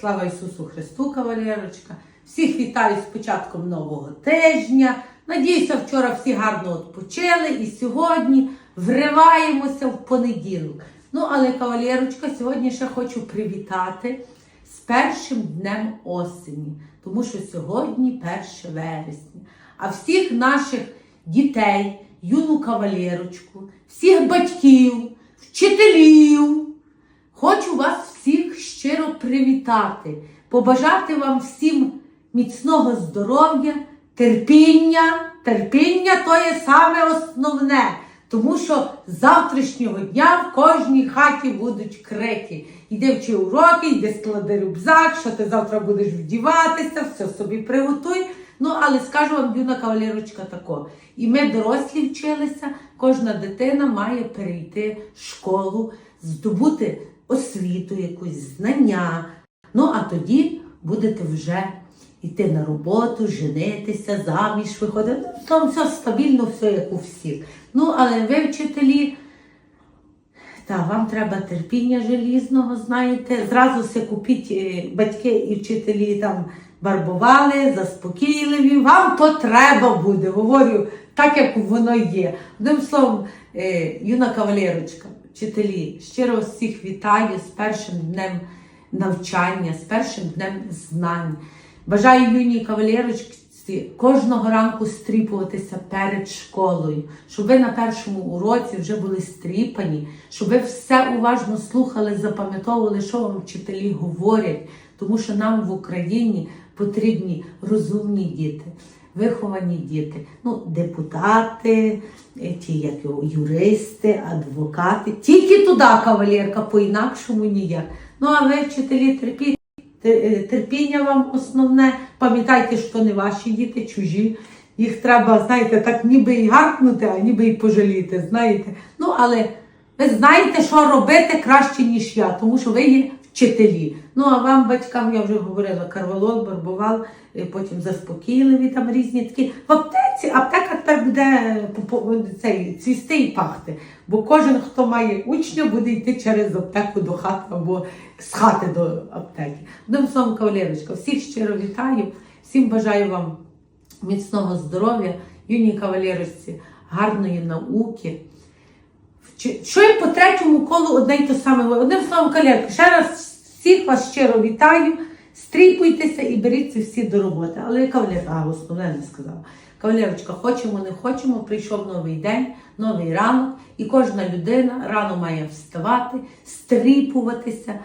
Слава Ісусу Христу, кавалерочка! Всіх вітаю з початком нового тижня. Надіюся, вчора всі гарно відпочили і сьогодні вриваємося в понеділок. Ну, але кавалерочка, сьогодні ще хочу привітати з першим днем осені, тому що сьогодні 1 вересня. А всіх наших дітей, юну кавалерочку, всіх батьків, вчителів. Хочу вас привітати, побажати вам всім міцного здоров'я, терпіння. Терпіння то є саме основне, тому що з завтрашнього дня в кожній хаті будуть крики. Йди вчи уроки, йди склади рюкзак, що ти завтра будеш вдіватися, все собі приготуй. Ну, але скажу вам, юна кавалерочка, тако. І ми дорослі вчилися, кожна дитина має перейти в школу, здобути освіту, якусь знання. Ну, а тоді будете вже йти на роботу, женитися, заміж виходити. Ну, Там все стабільно, все як у всіх. Ну, але ви, вчителі, та вам треба терпіння желізного, знаєте. Зразу все купіть е, батьки і вчителі там барбували, заспокійливі. Вам то треба буде, говорю, так як воно є. Одним словом, е, юна кавалерочка, вчителі, щиро всіх вітаю з першим днем навчання, з першим днем знань. Бажаю юній кавалерочці кожного ранку стріпуватися перед школою, щоб ви на першому уроці вже були стріпані, щоб ви все уважно слухали, запам'ятовували, що вам вчителі говорять, тому що нам в Україні потрібні розумні діти. Виховані діти, ну, депутати, е, ті, як юристи, адвокати. Тільки туди кавалерка, по-інакшому ніяк. Ну, а ви, вчителі, терпіть. Е, Терпіння вам основне. Пам'ятайте, що не ваші діти, чужі. Їх треба, знаєте, так ніби і гаркнути, а ніби і пожаліти, знаєте. Ну, але ви знаєте, що робити краще, ніж я, тому що ви є вчителі. Ну, а вам, батькам, я вже говорила, карвалол, барбувал, потім заспокійливі там різні такі. В аптеці, аптека тепер буде цей, цвісти і пахти. Бо кожен, хто має учня, буде йти через аптеку до хати або з хати до аптеки. Одним словом, кавалерочка, всіх щиро вітаю, всім бажаю вам міцного здоров'я, юній кавалерочці, гарної науки. Що і по третьому колу одне й те саме. Одним словом, кавалерка, ще раз всіх вас щиро вітаю, стріпуйтеся і беріться всі до роботи. Але кавалерка, а основне не сказала. Кавалерочка, хочемо, не хочемо, прийшов новий день, новий ранок, і кожна людина рано має вставати, стріпуватися,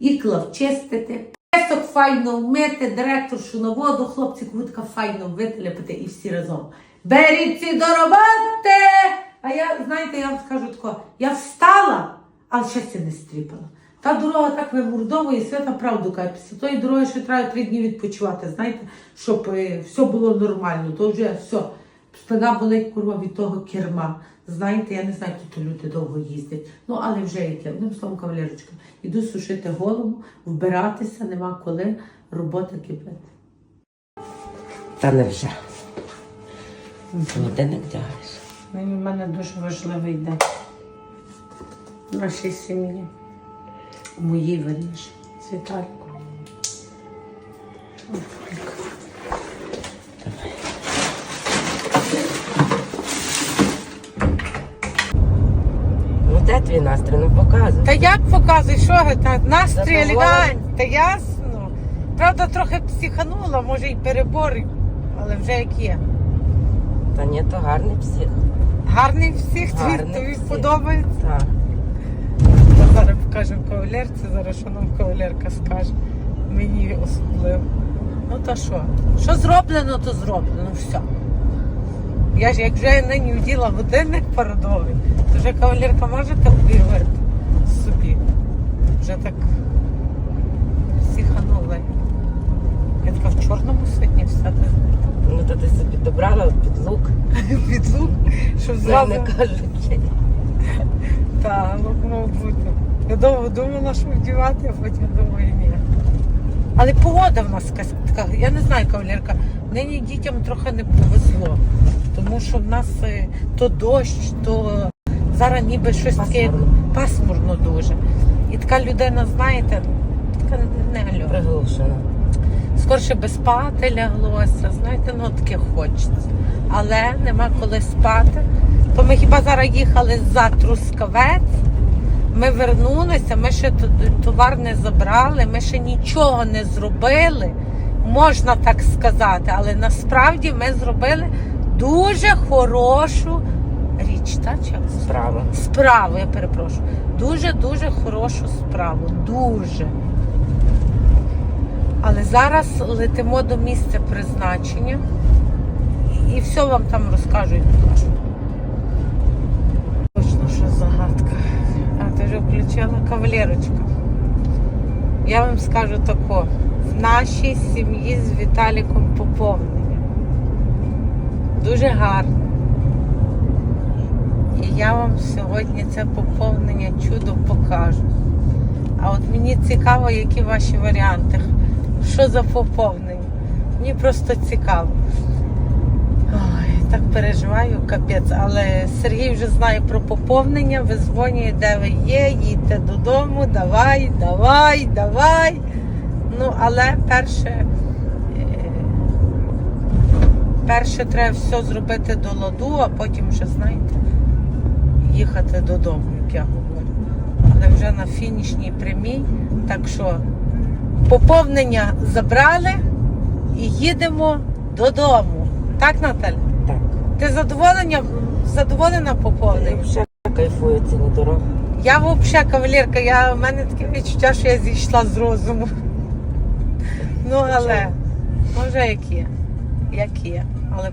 ікла вчистити, песок файно вмити, директоршу на воду, хлопці кутка файно вителяпати і всі разом. Беріться до роботи! А я, знаєте, я вам скажу тако, я встала, але це не стріпала. Та дорога так вимурдовує, свята правду каже. Після тої дороги ще треба три дні відпочивати, знаєте, щоб е, все було нормально. То вже все. Спина болить курва від того керма. Знаєте, я не знаю, тут люди довго їздять. Ну, але вже яке. Одним словом, кавалерочка, іду сушити голову, вбиратися, нема коли, робота кипить. Та не вже. Ніде не вдягаєш. Він в мене дуже важливий день. В нашій сім'ї. У моїй верніше. З Ну де твій настрій? Ну показуй. Та як показуй, що ви, настрій елегантний, та ясно. Правда, трохи психанула, може і перебор, але вже як є. Та ні, то гарний псих. Гарний всіх, тобі, Гарний тобі всіх. подобається. Так. Та зараз покажемо кавалерці, зараз що нам кавалерка скаже. Мені особливо. Ну та що? Що зроблено, то зроблено. Все. Я ж як вже нині вділа годинник передовий, то вже кавалерка можете уявити собі. Вже так всіханула. Я така в чорному сьогодні вся так. Ну то ти собі добрала під лук. Під лук, щоб зразу. кажуть. Так, ну мав бути. Я довго думала, що вдівати, а потім думаю, ні. Але погода в нас така, я не знаю, кавалерка, нині дітям трохи не повезло. Тому що в нас е, то дощ, то зараз ніби щось таке Пасмурно. дуже. І така людина, знаєте, така не альо. Приглушено. Скорше би спати ляглося, знаєте, ну таке хочеться. Але нема коли спати. То ми хіба зараз їхали за Трускавець, ми вернулися, ми ще товар не забрали, ми ще нічого не зробили, можна так сказати, але насправді ми зробили дуже хорошу річ, так? чи? Справа. Справу, я перепрошую. Дуже-дуже хорошу справу. Дуже. Але зараз летимо до місця призначення і все вам там розкажу. Точно, що загадка. А ти вже включила кавалерочка. Я вам скажу тако. В нашій сім'ї з Віталіком поповнення. Дуже гарно. І я вам сьогодні це поповнення чудо покажу. А от мені цікаво, які ваші варіанти. Що за поповнення? Мені просто цікаво. Ой, так переживаю, капець. Але Сергій вже знає про поповнення, визвонює, де ви є, їдьте додому, давай, давай, давай. Ну, але перше, е, перше треба все зробити до ладу, а потім вже, знаєте, їхати додому, як я говорю. Але вже на фінішній прямій. Так що поповнення забрали і їдемо додому. Так, Наталя? Так. Ти задоволення, задоволена Я поповненням? вже кайфую ціні дорог. Я взагалі кавалерка, я, в мене таке відчуття, що я зійшла з розуму. Ну, але, може, як є, як є. Але